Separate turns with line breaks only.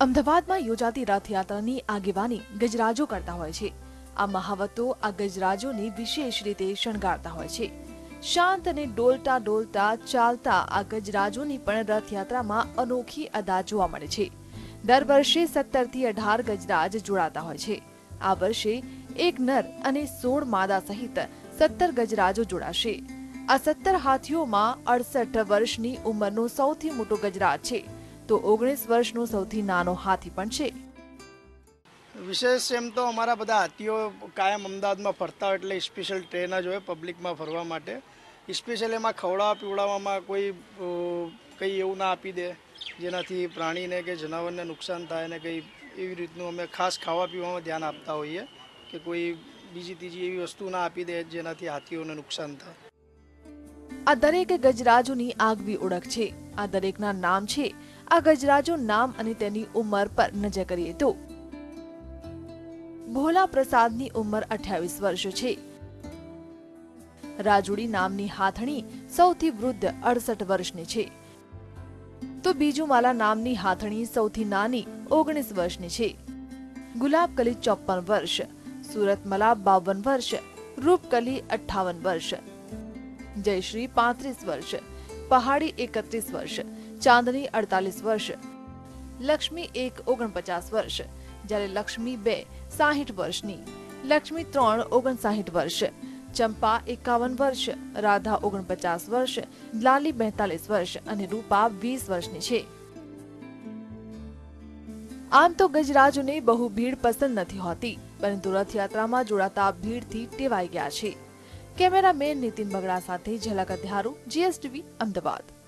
અમદાવાદમાં યોજાતી રથયાત્રાની આગેવાની ગજરાજો કરતા હોય છે. આ મહાવતો આ ગજરાજોને વિશેષ રીતે શણગારતા હોય છે. શાંત અને ડોલતા ડોલતા ચાલતા આ ગજરાજોની પણ રથયાત્રામાં અનોખી અદા જોવા મળે છે. દર વર્ષે સત્તરથી અઢાર ગજરાજ જોડાતા હોય છે. આ વર્ષે એક નર અને સોળ માદા સહિત સત્તર ગજરાજો જોડાશે. આ સત્તર હાથીઓમાં અડસઠ વર્ષની ઉંમરનો સૌથી મોટો ગજરાજ છે. તો ઓગણીસ વર્ષનો સૌથી નાનો હાથી પણ છે.
વિશેષ એમ તો અમારા બધા હાથીઓ કાયમ અમદાવાદમાં ફરતા હોય એટલે સ્પેશિયલ ટ્રેન જ હોય પબ્લિકમાં ફરવા માટે. સ્પેશિયલ એમાં ખવડાવવા પીવડાવવામાં કોઈ કંઈ એવું ના આપી દે. જેનાથી પ્રાણીને કે જનાવરને નુકસાન થાય ને કંઈ એવી રીતનું અમે ખાસ ખાવા પીવામાં ધ્યાન આપતા હોઈએ કે કોઈ બીજી ત્રીજી એવી વસ્તુ ના આપી દે જેનાથી હાથીઓને નુકસાન થાય.
આ દરેક ગજરાજોની આગવી ઓળખ છે. આ દરેકના નામ છે આ ગજરાજો નામ અને તેની ઉંમર પર નજર કરીએ તો ભોલા પ્રસાદની ઉંમર અઠ્યાવીસ વર્ષ છે. રાજુડી નામની હાથણી સૌથી વૃદ્ધ અડસઠ વર્ષની છે. તો બીજુમાલા નામની હાથણી સૌથી નાની ઓગણીસ વર્ષની છે. ગુલાબકલી ચોપન વર્ષ, સુરતમલા બાવન વર્ષ, રૂપકલી અઠ્ઠાવન વર્ષ, જયશ્રી પાંત્રીસ વર્ષ, પહાડી એકત્રીસ વર્ષ ચાંદની અડતાલીસ વર્ષ, લક્ષ્મી એક ઓગણપચાસ વર્ષ, જ્યારે લક્ષ્મી બે સાહીઠ વર્ષની, લક્ષ્મી ત્રણ ઓગણસાહીઠ વર્ષ, ચંપા એકાવન વર્ષ, રાધા ઓગણપચાસ વર્ષ, લાલી બેતાલીસ વર્ષ અને રૂપા વીસ વર્ષની છે. આમ તો ગજરાજોને બહુ ભીડ પસંદ નથી હોતી, પરંતુ રથયાત્રામાં જોડાતા ભીડથી ટેવાઈ ગયા છે. કેમેરામેન નીતિન બગડા સાથે ઝલક અધ્યારું જીએસટીવી, અમદાવાદ.